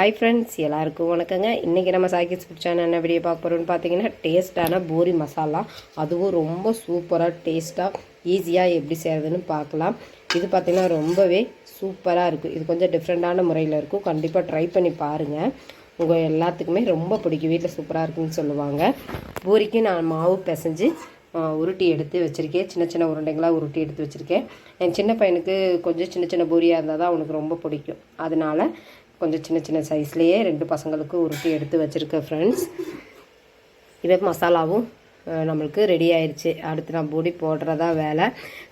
Hi friends எல்லாருக்கும் வணக்கங்க. இன்றைக்கி நம்ம சாய்க்கிஸ் சேனல் என்ன வீடியோ பார்க்க போகிறோம்னு பார்த்தீங்கன்னா டேஸ்ட்டான பூரி மசாலா அதுவும் ரொம்ப சூப்பராக டேஸ்ட்டாக ஈஸியாக எப்படி செய்கிறதுன்னு பார்க்கலாம். இது பார்த்திங்கன்னா ரொம்பவே சூப்பராக இருக்குது இது கொஞ்சம் டிஃப்ரெண்ட்டான முறையில் இருக்கும். கண்டிப்பாக ட்ரை பண்ணி பாருங்கள் உங்கள் எல்லாத்துக்குமே ரொம்ப பிடிக்கும். வீட்டில் சூப்பராக இருக்குன்னு சொல்லுவாங்க. பூரிக்கு நான் மாவு பிசைஞ்சு உருட்டி எடுத்து வச்சுருக்கேன். சின்ன சின்ன உருண்டைங்களாக உருட்டி எடுத்து வச்சுருக்கேன். என் சின்ன பையனுக்கு கொஞ்சம் சின்ன சின்ன பூரியாக இருந்தால் தான் அவனுக்கு ரொம்ப பிடிக்கும். அதனால கொஞ்சம் சின்ன சின்ன சைஸ்லேயே ரெண்டு பசங்களுக்கு உருட்டி எடுத்து வச்சுருக்கேன் ஃப்ரெண்ட்ஸ் இதே மசாலாவும் நம்மளுக்கு ரெடி ஆயிடுச்சு அடுத்து நான் பூடி போடுறதா வேலை.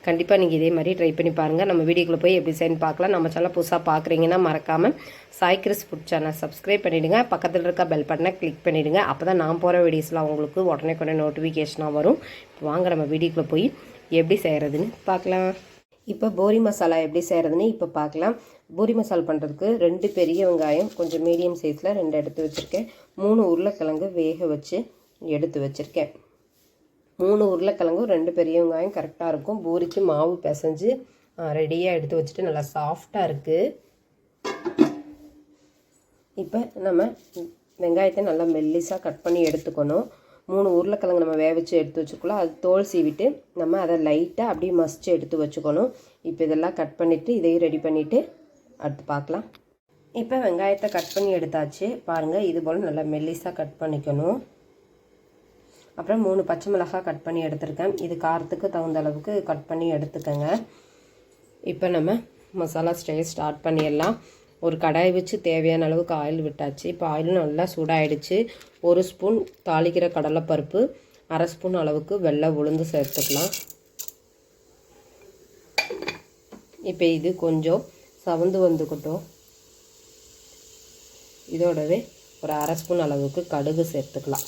கண்டிப்பாக நீங்கள் இதே மாதிரி ட்ரை பண்ணி பாருங்கள் நம்ம வீடியோக்குள்ளே போய் எப்படி செய்யணும் பார்க்கலாம். நம்ம சேனல் புதுசாக பார்க்குறீங்கன்னா மறக்காமல் Sai Kris food channel subscribe பண்ணிவிடுங்க பக்கத்தில் இருக்க பெல் பட்டனை கிளிக் பண்ணிவிடுங்க அப்போ தான் நான் போகிற வீடியோஸ்லாம் உங்களுக்கு உடனே உடனே நோட்டிஃபிகேஷனாக வரும். இப்போ வாங்க நம்ம வீடியோக்குள்ளே போய் எப்படி செய்கிறதுன்னு பார்க்கலாம். இப்போ பூரி மசாலா எப்படி செய்கிறதுன்னு இப்போ பார்க்கலாம். பூரி மசாலா பண்ணுறதுக்கு ரெண்டு பெரிய வெங்காயம் கொஞ்சம் மீடியம் சைஸில் ரெண்டு எடுத்து வச்சுருக்கேன். மூணு உருளைக்கிழங்கு வேக வச்சு எடுத்து வச்சுருக்கேன். மூணு உருளைக்கிழங்கும் ரெண்டு பெரிய வெங்காயம் கரெக்டாக இருக்கும். பூரிக்கு மாவு பிசைஞ்சு ரெடியாக எடுத்து வச்சுட்டு நல்லா சாஃப்டாக இருக்குது இப்போ நம்ம வெங்காயத்தை நல்லா மெல்லிஸாக கட் பண்ணி எடுத்துக்கணும். மூணு உருளைக்கிழங்கு நம்ம வேவிச்சு எடுத்து வச்சுக்கலாம் அது தோல் சீவிட்டு நம்ம அதை லைட்டாக அப்படியே மசித்து எடுத்து வச்சுக்கணும். இப்போ இதெல்லாம் கட் பண்ணிவிட்டு இதையும் ரெடி பண்ணிவிட்டு அடுத்து பார்க்கலாம். இப்போ வெங்காயத்தை கட் பண்ணி எடுத்தாச்சு. பாருங்கள் இது போல் நல்லா மெல்லிஸாக கட் பண்ணிக்கணும். அப்புறம் மூணு பச்சை மிளகாய் கட் பண்ணி எடுத்திருக்கேன். இது காரத்துக்கு தகுந்த அளவுக்கு கட் பண்ணி எடுத்துக்கோங்க. இப்போ நம்ம மசாலா ஸ்டே ஸ்டார்ட் பண்ணிடலாம். ஒரு கடாய் வச்சு தேவையான அளவுக்கு ஆயில் விட்டாச்சு. இப்போ ஆயிலும் நல்லா சூடாயிடுச்சு. ஒரு ஸ்பூன் தாளிக்கிற கடலைப்பருப்பு அரை ஸ்பூன் அளவுக்கு வெள்ளை உளுந்து சேர்த்துக்கலாம். இப்போ இது கொஞ்சம் சவந்து வந்துக்கட்டும். இதோடவே ஒரு அரை ஸ்பூன் அளவுக்கு கடுகு சேர்த்துக்கலாம்.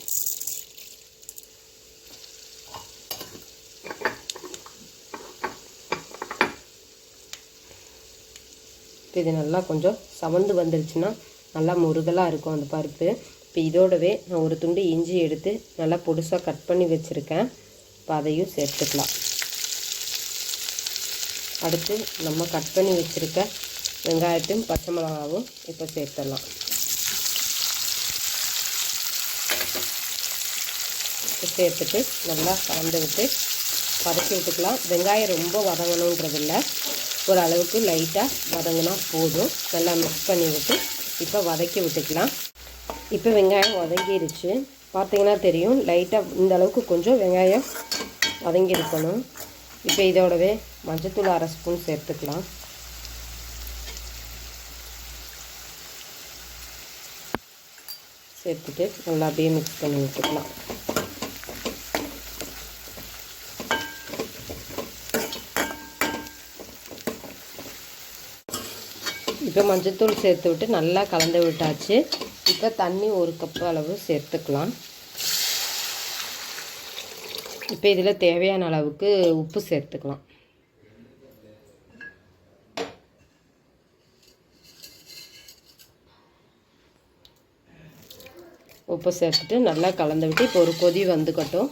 இப்போ இது நல்லா கொஞ்சம் சவந்து வந்துருச்சுன்னா நல்லா முருகலாக இருக்கும் அந்த பருப்பு. இப்போ இதோடவே நான் ஒரு துண்டு இஞ்சி எடுத்து நல்லா பொடுசாக கட் பண்ணி வச்சுருக்கேன். இப்போ அதையும் சேர்த்துக்கலாம். அடுத்து நம்ம கட் பண்ணி வச்சுருக்க வெங்காயத்தையும் பச்சை மிளகாவும் இப்போ சேர்த்துடலாம். இப்போ சேர்த்துட்டு நல்லா கலந்து விட்டு வதக்கி விட்டுக்கலாம். வெங்காயம் ரொம்ப வதங்கணுன்றது இல்லை அளவுக்கு லைட்டாக வதங்கினா போதும். நல்லா மிக்ஸ் பண்ணி விட்டு இப்போ வதக்கி விட்டுக்கலாம். இப்போ வெங்காயம் வதங்கிருச்சு. பார்த்தீங்கன்னா தெரியும் லைட்டாக இந்த அளவுக்கு கொஞ்சம் வெங்காயம் வதங்கி இருக்கணும் இப்போ இதோடவே மஞ்சத்தூள் அரை ஸ்பூன் சேர்த்துக்கலாம். சேர்த்துட்டு நல்லா அப்படியே மிக்ஸ் பண்ணி விட்டுக்கலாம். இப்போ மஞ்சத்தூள் சேர்த்து விட்டு நல்லா கலந்து விட்டாச்சு. இப்போ தண்ணி ஒரு கப் அளவு சேர்த்துக்கலாம். இப்போ இதில் தேவையான அளவுக்கு உப்பு சேர்த்துக்கலாம். உப்பு சேர்த்துட்டு நல்லா கலந்து விட்டு இப்போ ஒரு கொதி வந்துக்கட்டும்.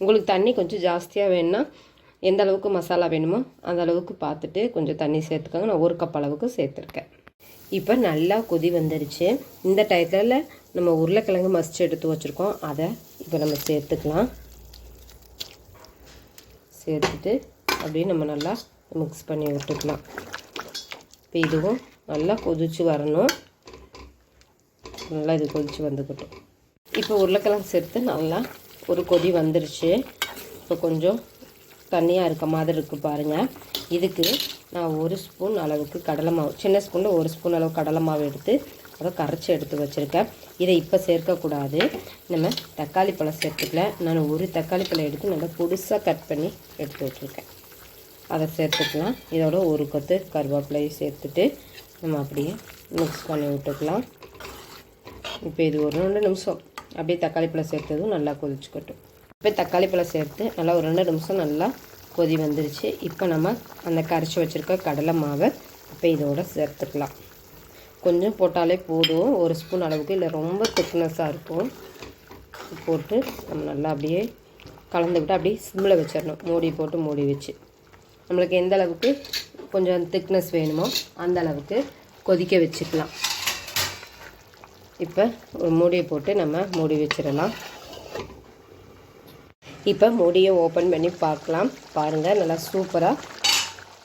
உங்களுக்கு தண்ணி கொஞ்சம் ஜாஸ்தியாக வேணும்னா எந்த அளவுக்கு மசாலா வேணுமோ அந்த அளவுக்கு பார்த்துட்டு கொஞ்சம் தண்ணி சேர்த்துக்கோங்க. நான் ஒரு கப் அளவுக்கு சேர்த்துருக்கேன். இப்போ நல்லா கொதி வந்துருச்சு. இந்த டயத்தில் நம்ம உருளைக்கிழங்கு மசிச்சு எடுத்து வச்சுருக்கோம். அதை இப்போ நம்ம சேர்த்துக்கலாம். சேர்த்துட்டு அப்படியே நம்ம நல்லா மிக்ஸ் பண்ணி விட்டுக்கலாம். இப்போ இதுவும் நல்லா கொதிச்சு வரணும். நல்லா இது கொதிச்சு வந்துக்கட்டும். இப்போ உருளைக்கிழங்கு சேர்த்து நல்லா ஒரு கொதி வந்துருச்சு. இப்போ கொஞ்சம் தண்ணியாக இருக்க மாதிரி இருக்குது பாருங்கள் இதுக்கு நான் ஒரு ஸ்பூன் அளவுக்கு கடலை மாவு சின்ன ஸ்பூனில் ஒரு ஸ்பூன் அளவு கடலை மாவு எடுத்து அதை கரைச்சி எடுத்து வச்சுருக்கேன். இதை இப்போ சேர்க்கக்கூடாது நம்ம தக்காளி பழம் சேர்த்துக்கல. நான் ஒரு தக்காளி பழம் எடுத்து நல்லா புதுசாக கட் பண்ணி எடுத்து வச்சுருக்கேன். அதை சேர்த்துக்கலாம். இதோட ஒரு கொத்து கருவேப்பிலையும் சேர்த்துட்டு நம்ம அப்படியே மிக்ஸ் பண்ணி விட்டுக்கலாம். இப்போ இது ஒரு ரெண்டு நிமிஷம். அப்படியே தக்காளி பழம் சேர்த்ததும் நல்லா கொதிச்சுக்கட்டும். இப்போ தக்காளி பழம் சேர்த்து நல்லா ஒரு ரெண்டு நிமிஷம் நல்லா கொதி வந்துருச்சு. இப்போ நம்ம அந்த கரைச்சி வச்சுருக்க கடலை மாவை இப்போ இதோட சேர்த்துக்கலாம். கொஞ்சம் போட்டாலே போதும். ஒரு ஸ்பூன் அளவுக்கு இல்லை ரொம்ப திக்னஸாக இருக்கும். போட்டு நம்ம நல்லா அப்படியே கலந்து விட்டு அப்படியே சிம்மில் வச்சிடணும். மூடி போட்டு மூடி வச்சு. நம்மளுக்கு எந்த அளவுக்கு கொஞ்சம் திக்னஸ் வேணுமோ அந்த அளவுக்கு கொதிக்க வச்சுக்கலாம். இப்போ ஒரு மூடியை போட்டு நம்ம மூடி வச்சிடலாம். இப்போ மூடியை ஓப்பன் பண்ணி பார்க்கலாம். பாருங்கள் நல்லா சூப்பராக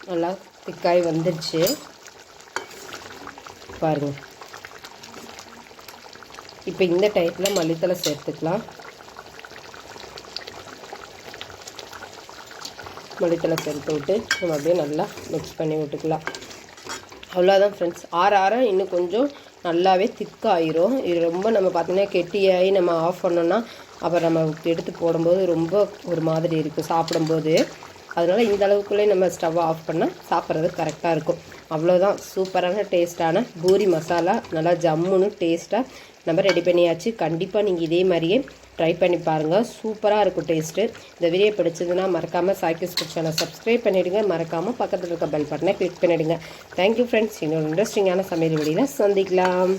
நல்லா திக்காய் வந்துடுச்சு பாருங்கள் இப்போ இந்த டைத்தில் மல்லித்தலை சேர்த்துக்கலாம். மல்லித்தலை சேர்த்து விட்டு நம்ம அப்படியே நல்லா மிக்ஸ் பண்ணி விட்டுக்கலாம். அவ்வளோதான் ஃப்ரெண்ட்ஸ் ஆற ஆற இன்னும் கொஞ்சம் நல்லாவே திக்காயிரும் இது ரொம்ப நம்ம பார்த்தீங்கன்னா கெட்டியாகி நம்ம ஆஃப் பண்ணோன்னா அப்புறம் நம்ம எடுத்து போடும்போது ரொம்ப ஒரு மாதிரி இருக்குது சாப்பிடும்போது. அதனால் இந்த அளவுக்குள்ளே நம்ம ஸ்டவ் ஆஃப் பண்ணால் சாப்பிட்றது கரெக்டாக இருக்கும். அவ்வளோதான் சூப்பரான டேஸ்ட்டான பூரி மசாலா நல்லா ஜம்முன்னு டேஸ்ட்டாக நம்ம ரெடி பண்ணியாச்சு. கண்டிப்பாக நீங்கள் இதே மாதிரியே ட்ரை பண்ணி பாருங்கள் சூப்பராக இருக்கும் டேஸ்ட்டு இந்த வீடியோ பிடிச்சதுன்னா மறக்காமல் சாய்க்கிஸ் ஃபுட் சப்ஸ்கிரைப் பண்ணிவிடுங்க மறக்காமல் பக்கத்தில் இருக்க பெல் பட்டனை கிளிக் பண்ணிவிடுங்க தேங்க்யூ ஃப்ரெண்ட்ஸ் இன்னொரு இன்ட்ரெஸ்டிங்கான சமையல் வீடியோவில் சந்திக்கலாம்.